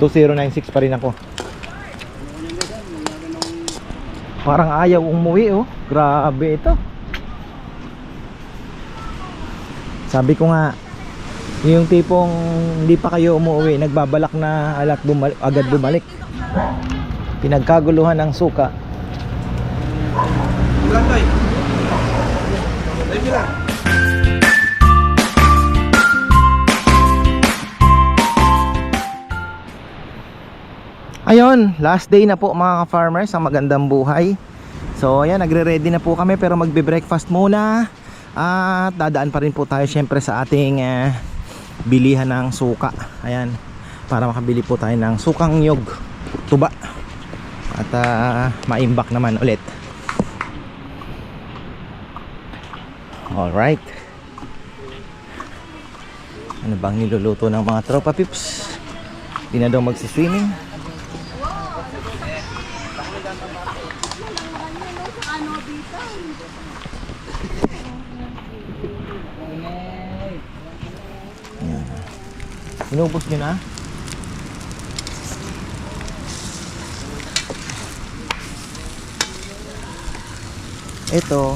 2096 pa rin ako. Parang ayaw umuwi oh. Grabe ito. Sabi ko nga, yung tipong hindi pa kayo umuwi, nagbabalak na alat bumalik, agad bumalik. Pinagkaguluhan ng suka. Ayun, last day na po mga ka-farmers ang magandang buhay. So ayan, nagre-ready na po kami pero magbe-breakfast muna. At dadaan pa rin po tayo syempre sa ating eh, bilihan ng suka. Ayan, para makabili po tayo ng sukang nyog, tuba. At ah, maimbak naman ulit. Alright. Ano bang niluluto ng mga tropa pips? Di na daw magsiswimming. Inubos nyo na? Ito.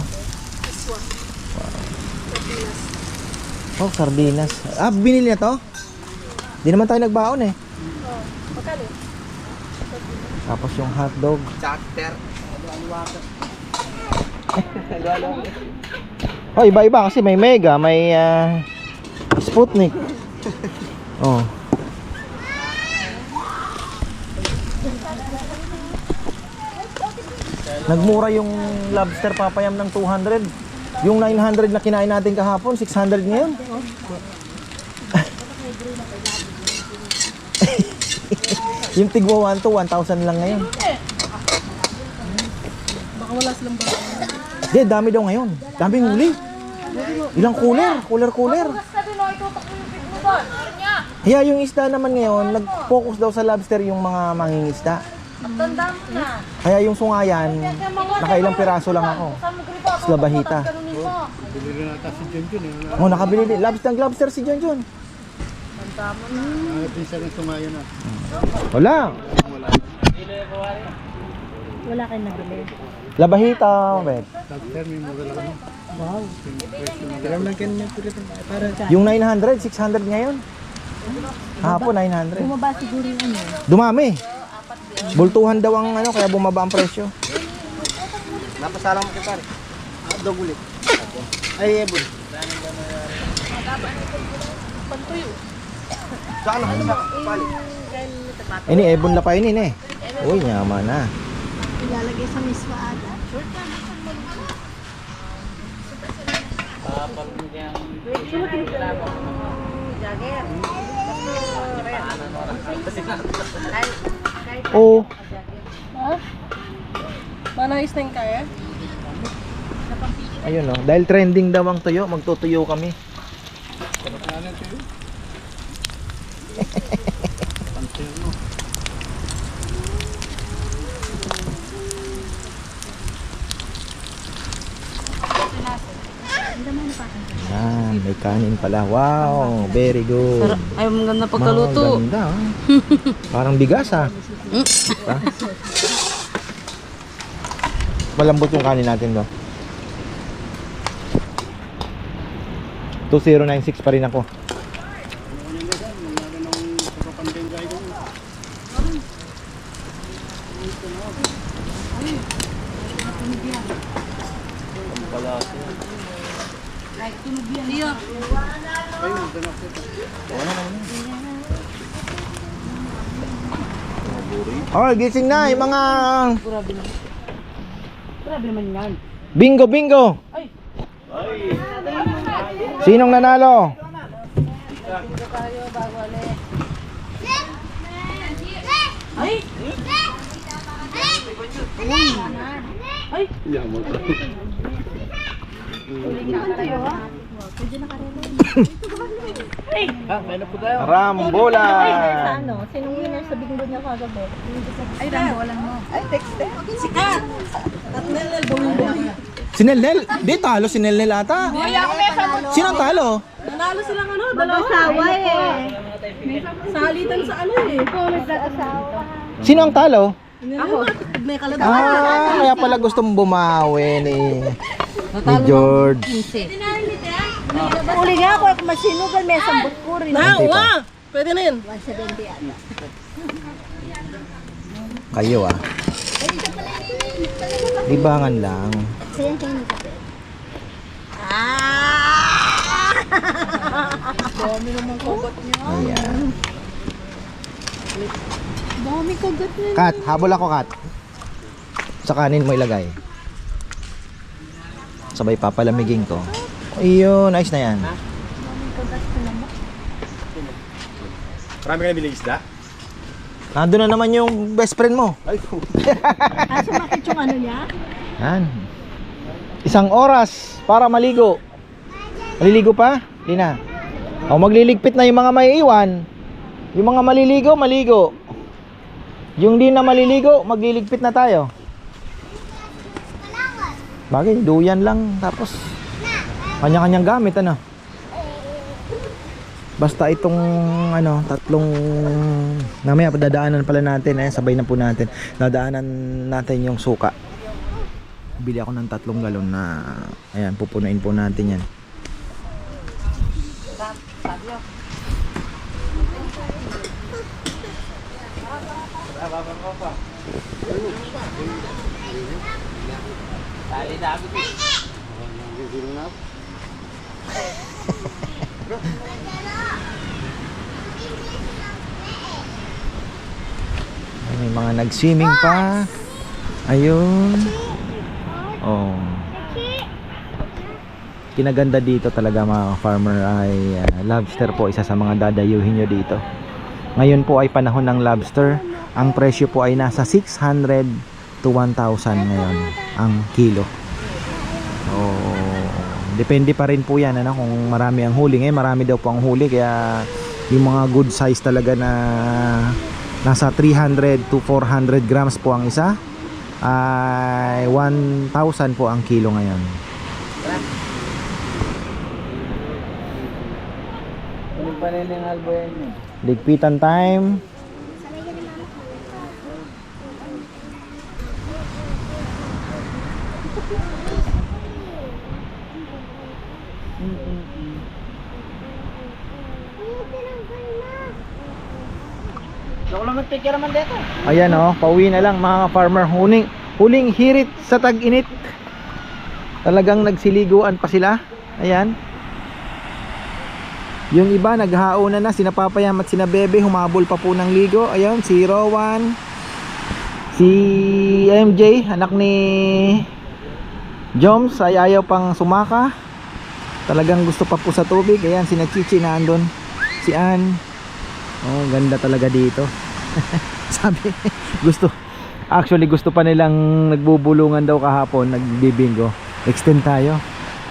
Oh, sardinas. Ah, binili na to? Di naman tayo nagbaon eh. Tapos yung hotdog. Charter. Oh, iba-iba kasi may Mega, may ah, Sputnik. Nagmura yung lobster papayam ng 200. Yung 900 na kinain natin kahapon, 600 ngayon. yung tigwa 1 to 1,000 lang ngayon. Baka wala silang ba? Hindi, dami daw ngayon. Daming huli. Ilang cooler, cooler, cooler. Kaya yung isda naman ngayon, nag-focus daw sa lobster yung mga mangingisda. Tanda mo na. Kaya yung sungayan, nakailang piraso lang ako. Isla Bahita. Bili na nata si John eh. Oh, nakabili din. Lobster, lobster si John John. Ay, pinsan ng sumayo na. Wala. Wala kayong nabili. La Bahita, bet. Doctor, may mura lang. Wow. Ng Yung 900, 600 ngayon. Hapon, 900. Bumaba siguro yung ano. Dumami. Bultuhan daw ang ano, kaya bumaba ang presyo. Napasalang mo kay pare. Ah, dog ulit. Ay, ebon. Saan ako sa pali? Ini, ebon na pa ini eh. Uy, yaman na. Ilalagay sa miswa ada. Oo. Ha? Manayos na yung kaya? Ayun oh, dahil trending daw ang tuyo, magtutuyo kami. Yan, may kanin pala. Wow, very good. Ay, maganda pagkaluto. Maganda, ah. Parang bigas ah. Ha? Malambot yung kanin natin do. 2096 pa rin ako. Gising na yung mga Grabe naman yan. bingo bingo. Ay. Sinong nanalo? Ay! Ay! Ha, na po tayo. Rambola. Ano? Sinong winner sa bingo niya kagabi? Ay, rambolan mo. Ay, text eh. Si Kat! Tatnelel, bumimbo. Si Nelnel. Di talo si Nelnel ata. Sino ang talo? Nanalo silang ano? Dalawa. Sawa eh. Salitan sa ano eh. Ikaw nagkakasawa. Sino ang talo? Ako. May kalagawa. Ah, kaya pala gustong bumawi ni, ni George. Uli nga ako, kung masinugan, may sambot ko rin. Na, Hindi pa. wa. Pwede na yun. 170 ata. Kayo ah. Libangan lang. Sayan kayo nagkape. Ayan. Dami kagat na. Kat, habol ako kat. Sa kanin mo ilagay. Sabay papalamigin ko. Ayun, nice na yan. Marami ka na bilang isda? Nandun na naman yung best friend mo. Ay, Ah, sumakit yung ano niya? Yan. Isang oras para maligo. Maliligo pa? Lina. O magliligpit na yung mga may iwan. Yung mga maliligo, maligo. Yung di na maliligo, magliligpit na tayo. Bagay, duyan lang. Tapos, kanya-kanyang gamit, ano. Basta itong, ano, tatlong, namaya, dadaanan pala natin, eh, sabay na po natin. Dadaanan natin yung suka. Bili ako ng tatlong galon na, ayan, pupunuin po natin yan. Ay, May mga nag-swimming pa. Ayun. Oh. Kinaganda dito talaga mga farmer ay ah, lobster po isa sa mga dadayuhin nyo dito. Ngayon po ay panahon ng lobster. Ang presyo po ay nasa 600 to 1,000 ngayon ang kilo. Depende pa rin po yan ano, kung marami ang huli. Ngayon marami daw po ang huli kaya yung mga good size talaga na nasa 300 to 400 grams po ang isa ay 1,000 po ang kilo ngayon. Ligpitan time. Ako lang nagpikira man dito. Ayan oh, pauwi na lang mga farmer. Huling, huling hirit sa tag-init. Talagang nagsiliguan pa sila. Ayan. Yung iba naghaunan na, sina Papayam at sina Bebe humabol pa po ng ligo. Ayan, si Rowan, si MJ, anak ni Joms ay ayaw pang sumaka. Talagang gusto pa po sa tubig. Ayan, si Chichi na andun. Si Ann. Oh, ganda talaga dito. Sabi, gusto actually gusto pa nilang nagbubulungan daw kahapon, nagbibingo. Extend tayo.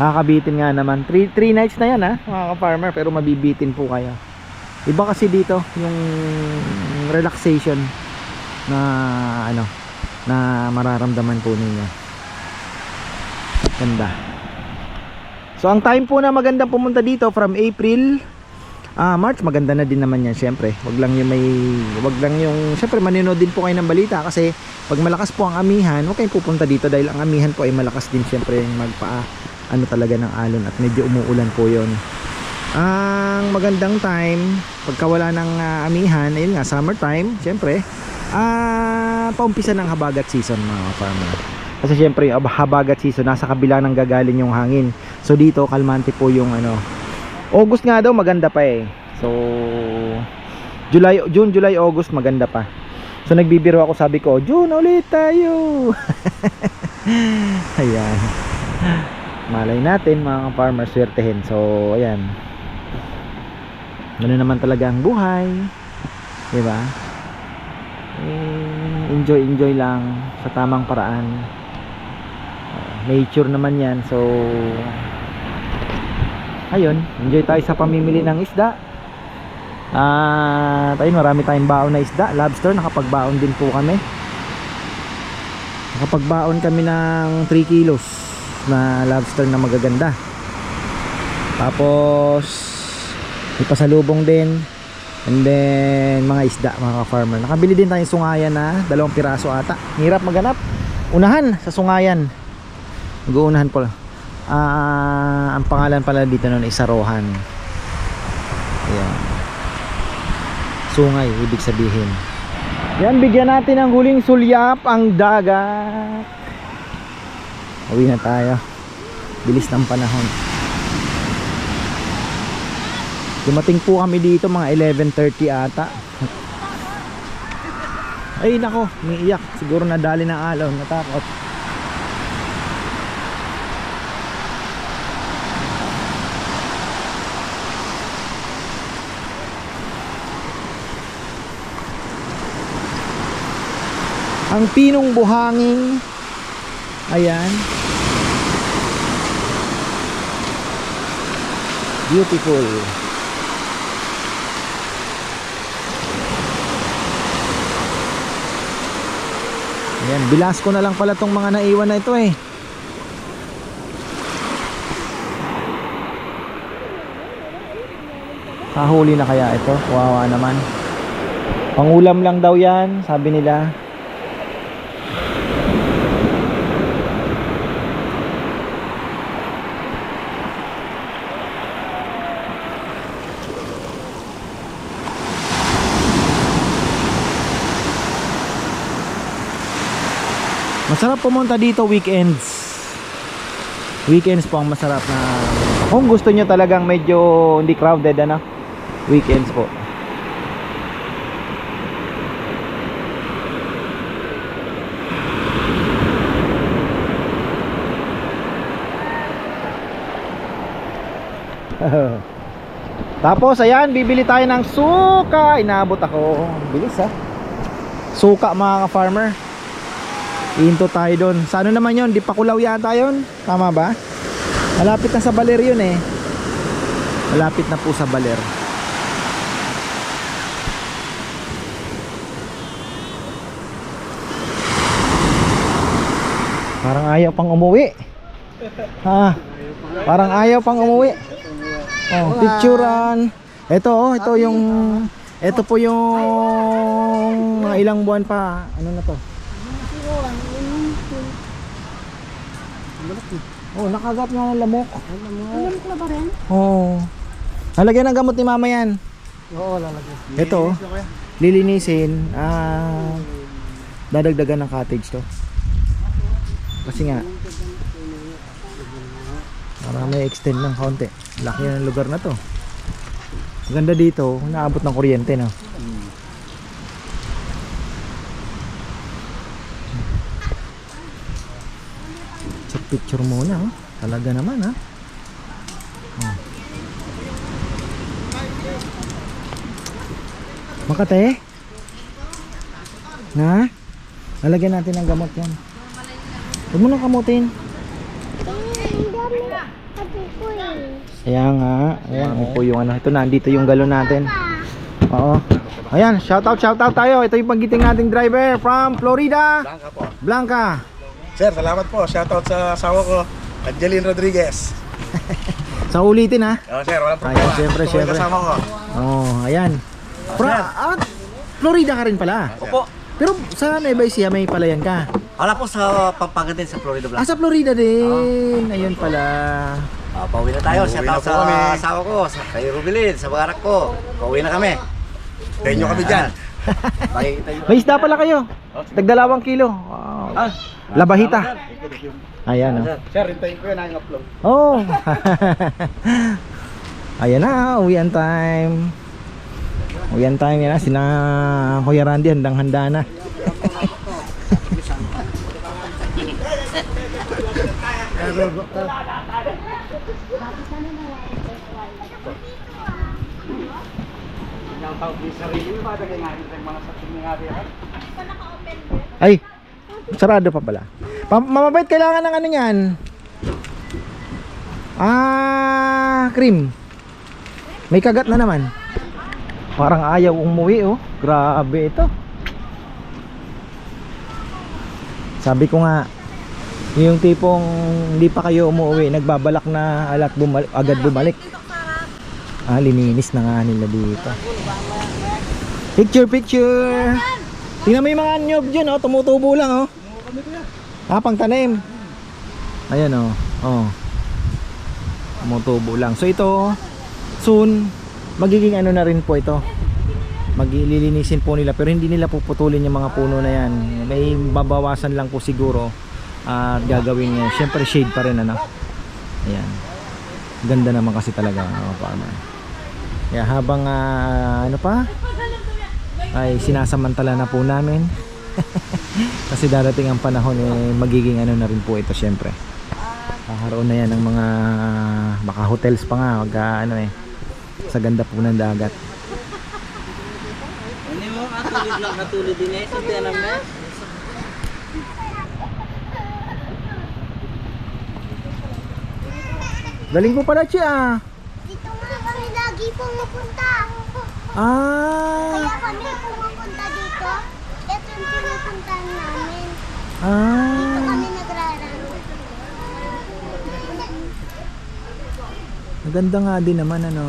Nakakabitin nga naman. 3 3 nights na 'yan ha, mga ka-farmer, pero mabibitin po kayo. Iba kasi dito yung relaxation na ano na mararamdaman po ninyo. Ganda. So ang time po na magandang pumunta dito from April Ah, March maganda na din naman yan syempre. Wag lang yung may wag lang yung syempre maninood din po kayo ng balita kasi pag malakas po ang amihan, huwag kayong pupunta dito dahil ang amihan po ay malakas din syempre yung magpa ano talaga ng alon at medyo umuulan po 'yon. Ang magandang time pagka wala ng ah, amihan, ayun nga summer time, syempre. Ah, paumpisa ng habagat season mga farmer. Kasi syempre yung habagat season nasa kabila ng gagaling yung hangin. So dito kalmante po yung ano August nga daw maganda pa eh. So July, June, July, August maganda pa. So nagbibiro ako sabi ko, June ulit tayo. ayan. Malay natin mga farmer swertehin. So ayan. Ganun naman talaga ang buhay. 'Di ba? Eh, enjoy enjoy lang sa tamang paraan. Uh, nature naman 'yan. So ayun, enjoy tayo sa pamimili ng isda. Ah, ayun, marami tayong baon na isda, lobster, nakapagbaon din po kami. Nakapagbaon kami ng 3 kilos na lobster na magaganda. Tapos may pasalubong din And then mga isda mga ka-farmer. Nakabili din tayong sungayan na dalawang piraso ata. Hirap maganap. Unahan sa sungayan. Mag-uunahan po. Ah, ang pangalan pala dito noon is Sarohan. Ayan. Sungay, ibig sabihin. Yan, bigyan natin ng huling sulyap ang dagat. Uwi na tayo. Bilis ng panahon. Dumating po kami dito mga 11.30 ata. Ay nako, umiiyak. Siguro nadali ng alaw, natakot. Ang pinong buhangin. Ayan. Beautiful. Ayan, bilas ko na lang pala tong mga naiwan na ito eh. Kahuli na kaya ito? Wawa naman. Pangulam lang daw yan, sabi nila. Masarap pumunta dito weekends. Weekends po ang masarap na kung gusto nyo talagang medyo hindi crowded ano. Weekends po. Tapos ayan, bibili tayo ng suka. Inaabot ako. Bilis ha. Suka mga ka-farmer. Iinto tayo doon. Sa ano naman yun? Di pa kulaw yata yun? Tama ba? Malapit na sa baler yun eh. Malapit na po sa baler. Parang ayaw pang umuwi. Ha? Parang ayaw pang umuwi. Oh, picturean. Ito oh, ito yung ito po yung mga ilang buwan pa. Ano na to? Oh, nakagat nga ng lamok. Alam ko ba rin? Oh. Nalagyan ng gamot ni mama yan. Oo, lalagyan. Ito, lilinisin. Ah, dadagdagan ng cottage to. Kasi nga, para may extend ng konti. Laki na ng lugar na to. Maganda dito, naabot ng kuryente, no? Picture muna, oh. Talaga naman, ha? Oh. Makate? Na? Lalagyan natin ng gamot yan. Huwag mo nang kamutin. Kaya nga, ayan, ito po yung ano, ito na, dito yung galon natin. Oo. Ayan, shout out, shout out tayo. Ito yung paggiting nating driver from Florida. Blanca po. Blanca. Sir, salamat po. Shoutout sa asawa ko, Angeline Rodriguez. Sa ulitin ha. Oh, sir, walang Ayan, syempre, Ito yung syempre. kasama ko. Oh, ayan. Fra, ah, Florida ka rin pala. Opo. Pero sa Nueva Ecija may palayan ka. Wala po sa Pampanga din sa Florida Ah, sa Florida din. Ayun pala. Ah, pauwi na tayo. Pauwi Shout na out po sa kami. asawa ko, sa kay Rubilin, sa anak ko. Pauwi na kami. Tayo nyo kami dyan. Makikita nyo. May isda pala kayo. Tagdalawang kilo. Wow. Ah, Labahita. Ayan oh. Sir, hintayin ko yun ang upload. Oh. Ayan na, uwian time. Uwian time yan na. Sina Kuya Randy, handang-handa na. Ay, sarado pa pala. Pa mamabait kailangan ng ano yan. Ah, cream. May kagat na naman. Parang ayaw umuwi oh. Grabe ito. Sabi ko nga, yung tipong hindi pa kayo umuwi, nagbabalak na alat bumalik, agad bumalik. Ah, lininis na nga nila dito. Picture, picture. Tingnan mo yung mga nyob dyan, oh. Tumutubo lang, oh. Ah, pang tanim. Ayan, oh. Oh. Tumutubo lang. So, ito, soon, magiging ano na rin po ito. Maglilinisin po nila pero hindi nila puputulin yung mga puno na yan. May babawasan lang po siguro at gagawin niya. Siyempre shade pa rin ano. Ayan. Ganda naman kasi talaga mga farmer. Kaya habang ah, ano pa ay sinasamantala na po namin. kasi darating ang panahon eh magiging ano na rin po ito syempre. Kakaroon na yan ng mga baka hotels pa nga wag ah, ano eh sa ganda po ng dagat. Hindi mo katulid lang katulid din eh. Na. Galing po pala siya. Dito nga kami lagi pumupunta. Ah. Kaya kami pumupunta dito. Pinupuntahan namin. Dito Ah. kami nagrararo. Maganda nga din naman ano.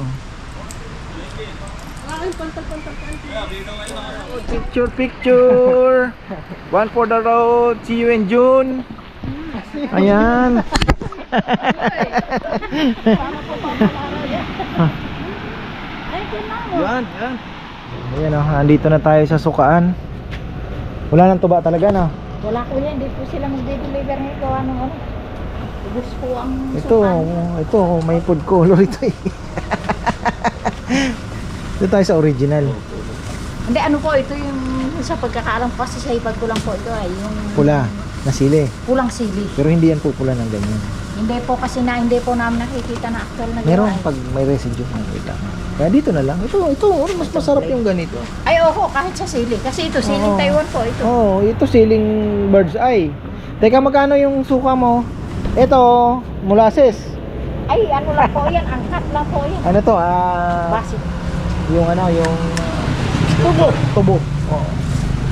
Picture picture. One for the road. See you in June. Ayan. Yan, yan. Ayan oh, andito na tayo sa sukaan. Wala nang tuba talaga no. Wala ko yan, hindi po sila magde-deliver ng gawa ng ano. Ubus po ang Ito, ito may food color ito eh. Ito tayo sa original. Hindi, ano po, ito yung sa pagkakaalam ko kasi sa ipag ko lang po ito ay yung Pula na sili. pulang sili. Pero hindi yan pupula ng ganyan. Hindi po kasi na hindi po namin nakikita na actual na Meron pag may residue lang. Kaya dito na lang. Ito, ito, oh, mas masarap yung ganito. Ay, oo, kahit sa sili. Kasi ito, siling Oo. Taiwan po, ito. Oh, ito siling bird's eye. Teka, magkano yung suka mo? Ito, molasses. Ay, ano lang po yan, angkat lang po yan. Ano to? Ah, Basic. yung ano, yung tubo. Tubo. Oh.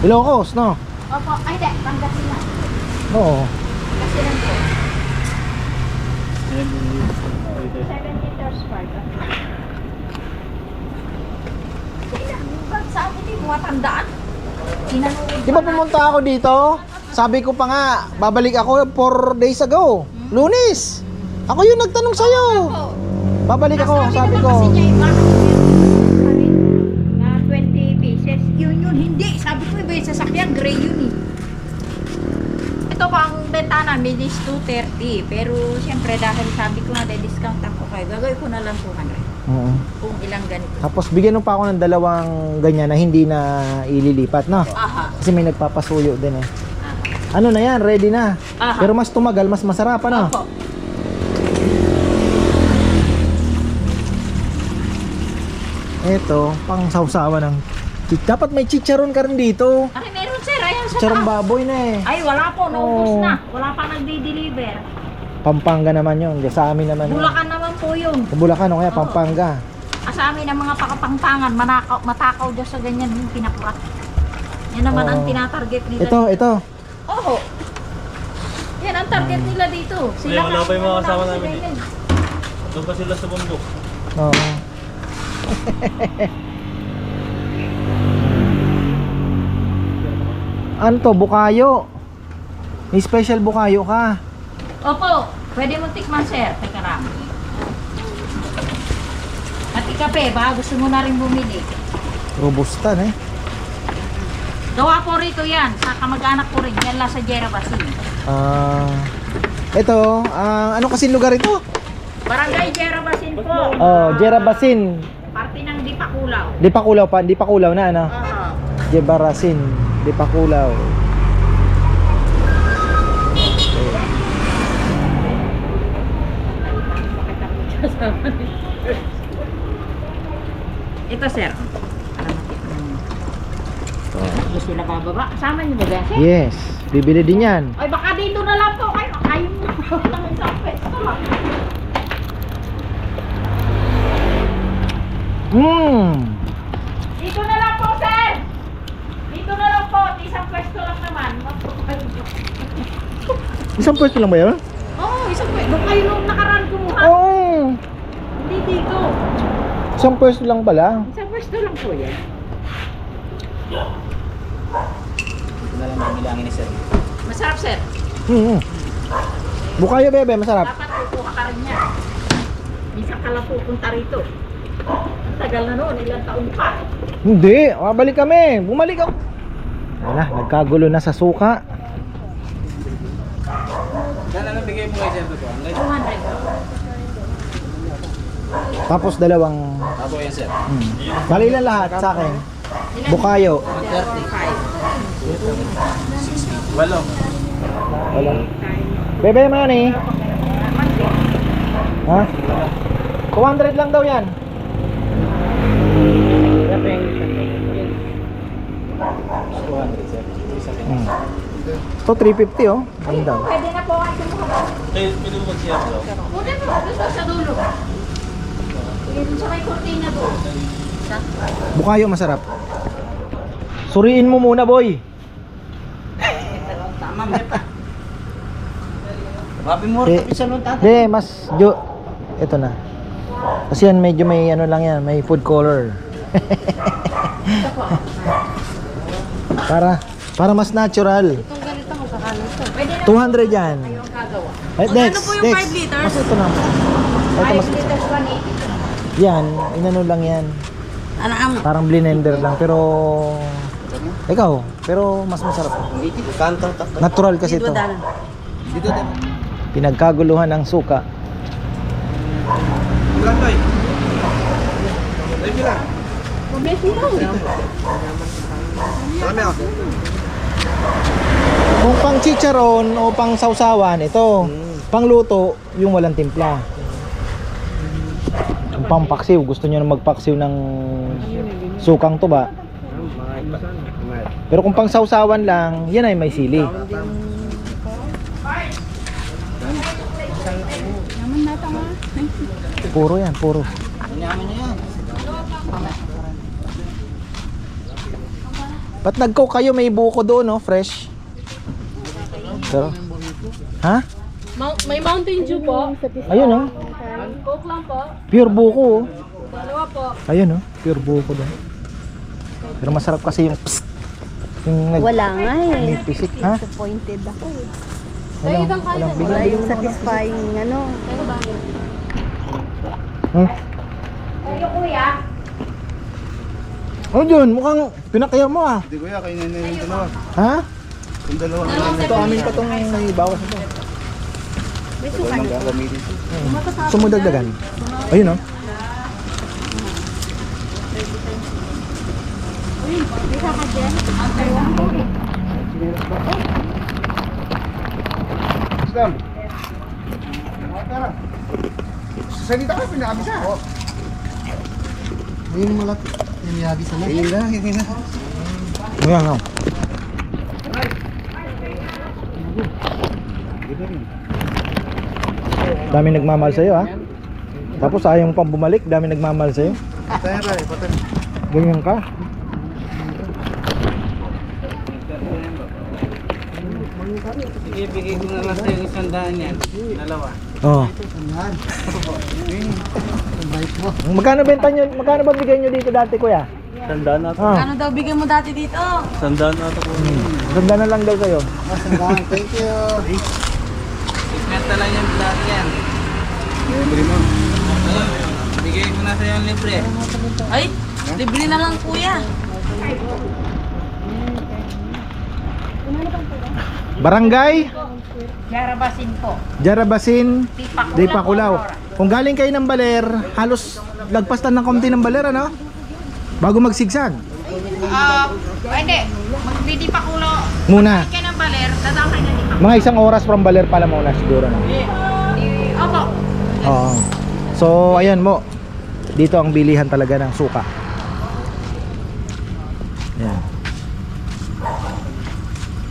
Ilocos, no? Opo, ay, hindi, tanggasin na. Oo. Kasi lang po. 7 liters part. Kailan, ba't sa atin yung mga tandaan? Sinanood Di ba pumunta ako dito? Sabi ko pa nga, babalik ako 4 days ago. Lunes. Ako yung nagtanong sa'yo. Babalik ako, sabi ko. Kasi niya, iba. Na 20 pieces. Yun yun, hindi. Sabi ko, iba yung sasakyan, gray yun eh. Ito ko ang benta namin is 230. Pero siyempre dahil sabi ko na discount ako kayo, gagawin ko na lang 200. Oo. Kung ilang ganito. Tapos bigyan mo pa ako ng dalawang ganyan na hindi na ililipat, no? Aha. Kasi may nagpapasuyo din eh. Ano na yan, ready na. Aha. Pero mas tumagal, mas masarap, ano? Opo. Ito, pang sausawa ng... Dapat may chicharon ka rin dito. Ay, meron sir. Ayan sa Chicharon taas. baboy na eh. Ay, wala po. Naubos Oo. na. Wala pa nagdi-deliver. Pampanga naman yun. Sa amin naman yun. Bulacan naman po yun. Sa Bulacan o kaya Oo. Pampanga. Ah, sa amin ang mga pakapangpangan, manakaw, matakaw dyan sa ganyan yung pinakurat. Yan naman ang Oo. tinatarget nila. Ito, ito. Oo. Yan ang target nila dito. Sila Ay, wala pa yung mga kasama sa namin eh. Doon pa sila sa bundok. Oo. ano to? Bukayo. May special bukayo ka. Opo, pwede mo tikman sir. Teka lang. At ikape, baka gusto mo na rin bumili. Robusta na eh. Gawa ko rito yan, sa kamag-anak ko rin. Yan lang sa Jera Basin. Ah, ito, ah, ano kasi lugar ito? Barangay Jera Basin po. Oh, Jerabasin. Parte ng Dipakulaw. Di pa kulaw pa, di pa kulaw na ano. Oo. Jebarasin, di pa kulaw. Ito sir. Gusto sila bababa. Kasama niyo ba yan sir? Yes, bibili din yan. Ay baka dito na lang po kayo. Kayo na lang isang pwesto lang. Hmm. Dito na lang po sir. Dito na lang po. Isang pwesto lang naman. Isang pwesto lang ba yun? Oo, oh, isang pwesto. Doon kayo nung nakaraan kumuha. Oo. Hindi dito. Isang pwesto lang pala. Isang pwesto lang po yan. Ito na lang mamilangin ni sir. Masarap, sir. Hmm. Bukayo bebe, masarap. Dapat kukuha ka rin niya. Minsan ka lang pupunta rito. Ang tagal na noon, ilang taon pa. Hindi, balik kami. Bumalik ako. Ayun na, nagkagulo na sa suka. Saan na bigay mo kay sir to? Ang 200. Tapos dalawang Apo yan sir. hmm. Bali lang lahat sa akin. Bukayo. 35. Walo. Wala. Bebe mo yan eh. Ha? 200 lang daw yan. Hmm. Ito 350 oh. Ganda. oh. Pwede na po ang kumuha. Eh, pwede mo mag-share daw. Pwede sa dulo. Sa may kortina doon. Bukayo masarap. Suriin mo muna boy. Tama mo pa. Mapi mo rin sa lunta. De, mas jo ito na. Kasi yan medyo may ano lang yan, may food color. para para mas natural. Pwede na 200 yan. yung kagawa. Eh, Dex, Dex. Mas ito na. Ito 5 mas liters 180. Yan, inano lang yan. Ano ang Parang blender lang pero ikaw, pero mas masarap. Natural kasi ito. Pinagkaguluhan ng suka. Kung pang chicharon o pang sausawan, ito. Pang luto, yung walang timpla. Kung pang paksiw, gusto nyo na magpaksiw ng sukang tuba. Pero kung pang sausawan lang, yan ay may sili. Puro yan, puro. Ba't nag-coke kayo? May buko doon, no? Fresh. Pero, ha? Mount, may Mountain Dew po. Ayun, no? Coke lang po. Pure buko, oh. Dalawa po. Ayun, no? Pure buko doon. Pero masarap kasi yung psst. Yung nag... Wala nga eh. Pisik, ha? Disappointed ako eh. Walang, walang Wala yung satisfying ano. Hmm? Kayo kuya, Ano dyan? Mukhang pinakaya mo, ah. Hindi kuya, kainin na yung dalawa. Ha? Yung dalawa. Ito, amin pa itong may bawas ito. Walang gagamitin. Sumudagdagan. Ayun, no? Islam. Salita ka, pinakabis na. Ayun yung malapit. Yung yabis na. Ayun na, hindi na. Ayan, no? Dami nagmamahal sa'yo, ha? Tapos ayaw mo pang bumalik, dami nagmamahal sa'yo. Ganyan ka. Sige, bigay ko na lang sa yung isang daan yan. Dalawa. Oo. Magkano benta nyo? Magkano ba bigay nyo dito dati, kuya? Sandaan na ito. Ah, Ano daw bigyan mo dati dito? Sandaan na ito po. ganda na lang daw sa'yo. Thank you. Ikwenta lang yung dati yan. Bigay ko na sa yung libre. Ay, libre na lang kuya. Barangay Yarabasin po. Jarabasin de Paculaw. Kung galing kayo ng Baler, halos lagpastan ng konti ng Baler, ano? Bago magsigsag. Ah, hindi. Magbidi pa kulo. Muna. Kaya ng baler, dadakay na di pa. Mga isang oras from Baler pala muna siguro. No? Opo. Oo. So, ayan mo. Dito ang bilihan talaga ng suka. Ayan.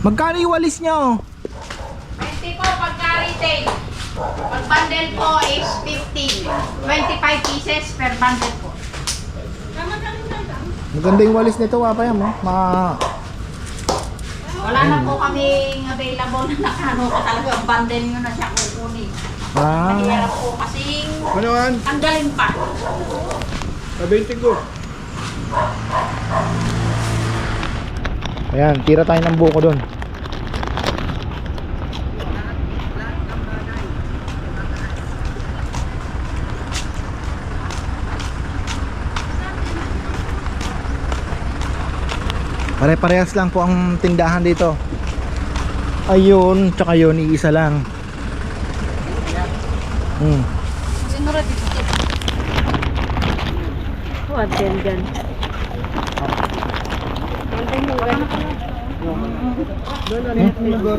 Magkano yung walis nyo? 20 po pagka retail. Pag bundle po is 50. 25 pieces per bundle po. Maganda yung walis nito, wapa yan mo. Ma Wala na po kaming available na nakano ko talaga ang bundle nyo na siya kukunin. ah, Mahirap po kasing Ano yan? tanggalin pa. Sa 20 ko. Ayan, tira tayo ng buko doon. Pare-parehas lang po ang tindahan dito. Ayun, tsaka yun, iisa lang. Hmm. Yan dyan?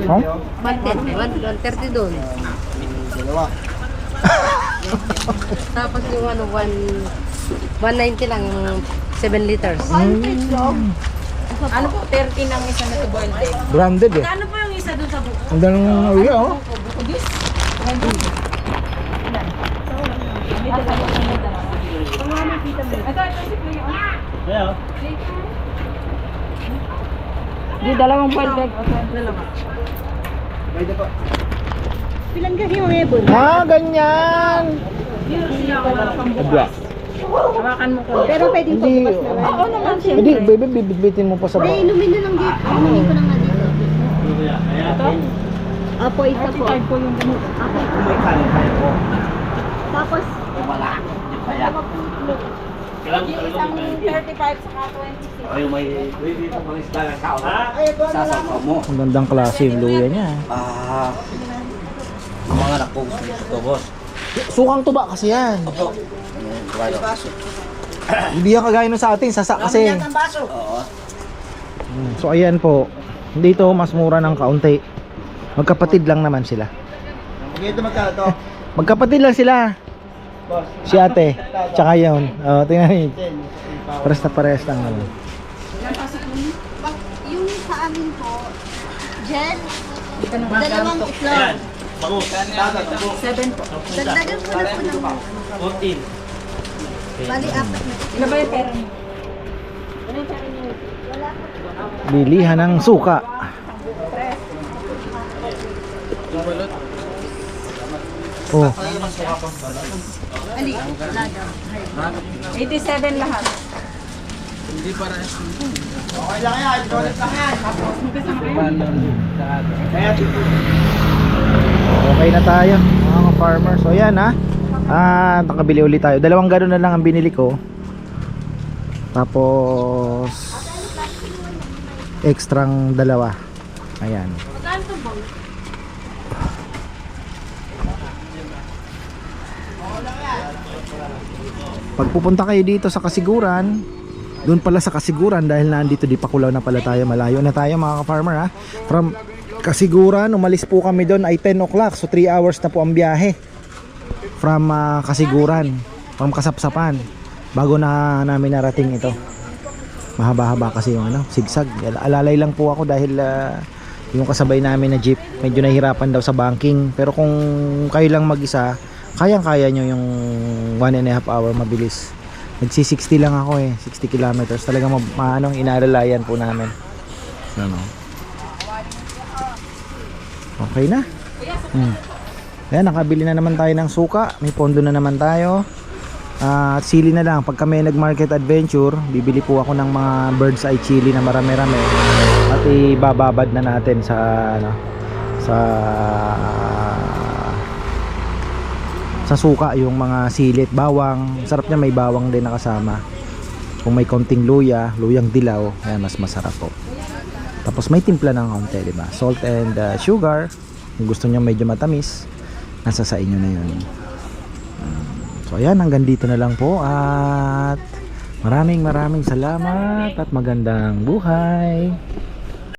Huh? 110, 130 doon. Dalawa. Tapos yung ano, 1, 190 lang yung 7 liters. Ano po, 30 ng isa na to boiled egg? Branded eh. Ano po yung isa doon sa buko? Ang dami ng uya oh. Kaya, Di, dalawang boiled egg. Pwede po. Bilang kasi yung ebon. Ah, ganyan. Abla. Hawakan mo ko. Pero pwede po Hindi. bukas naman. Oo naman siya. Hindi, baby, bibitbitin mo pa sa May ba. inumin na lang dito. Inumin ko na nga dito. ano kaya? Kaya, Opo, isa po. po yung ganito. May kanin tayo po. Tapos, Wala. Kaya. Isang 35 saka 26. Ay, may pwede ito mga isda ng tao. Sasapaw mo. Ang gandang klase yung luya niya. Ah, ang mga anak ko gusto nito, boss. Sukang tuba kasi yan. Ano? Hindi yan kagaya nung sa atin, sasa kasi. Oo. Mm, So ayan po. Dito mas mura ng kaunti. Magkapatid lang naman sila. Dito magkano to? Magkapatid lang sila. Si ate, tsaka yun. Oh, tingnan niyo. 10. Pares na pares lang naman. yung sa amin po, Jen, dalawang itlog. 7 po. Dagdagan ko na po ng 14. bali apat na. Ano ba yung pera niyo? Bilihan ng suka. Oh, 87 lahat. Okay lang yan. Donut lang yan. Kaya okay na tayo mga farmer. So ayan ha. Ah, nakabili ulit tayo. Dalawang gano'n na lang ang binili ko. Tapos extrang dalawa. Ayan. Pag pupunta kayo dito sa Kasiguran, doon pala sa Kasiguran dahil nandito di Pakulaw na pala tayo, malayo na tayo mga ka-farmer ha. From Kasiguran, umalis po kami doon ay 10 o'clock, so 3 hours na po ang biyahe. From ah, Kasiguran, from Kasapsapan, bago na namin narating ito. Mahaba-haba kasi yung ano, sigsag. Alalay lang po ako dahil ah, yung kasabay namin na jeep, medyo nahihirapan daw sa banking. Pero kung kayo lang mag-isa, kayang-kaya nyo yung 1 and a half hour mabilis. Nagsi 60 lang ako eh, 60 kilometers. Talagang ma- maanong inaalalayan po namin. Ano? Okay na. Hmm. Ayan, nakabili na naman tayo ng suka. May pondo na naman tayo. Ah, at sili na lang. Pag kami nag-market adventure, bibili po ako ng mga bird's eye chili na marami-rami. At ibababad na natin sa ano sa sa suka yung mga silit, bawang. Sarap niya may bawang din nakasama. Kung may konting luya, luyang dilaw, ayan mas masarap po. Tapos may timpla ng konti, di ba? Salt and uh, sugar. Kung gusto niyo medyo matamis, nasa sa inyo na 'yun. Mm. So ayan, hanggang dito na lang po at maraming maraming salamat at magandang buhay.